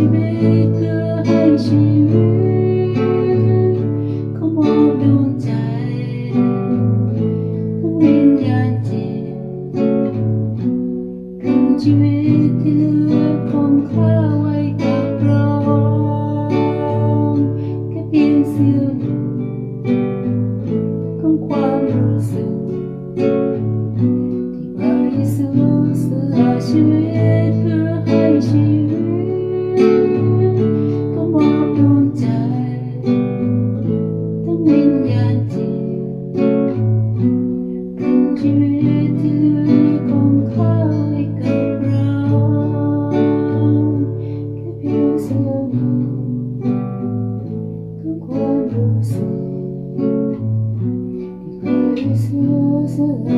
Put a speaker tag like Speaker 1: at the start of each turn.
Speaker 1: ชีวิตเพื่อให้ชีวิตเขามองดวงใจทั้งวิญญาณจิตกลุ่ชีวิตเหลือคงค่าไว้กับเราแค่เพียงเสี้ยวหนึ่องความรู้ที่เร้สูญสียชีวิต Christmas.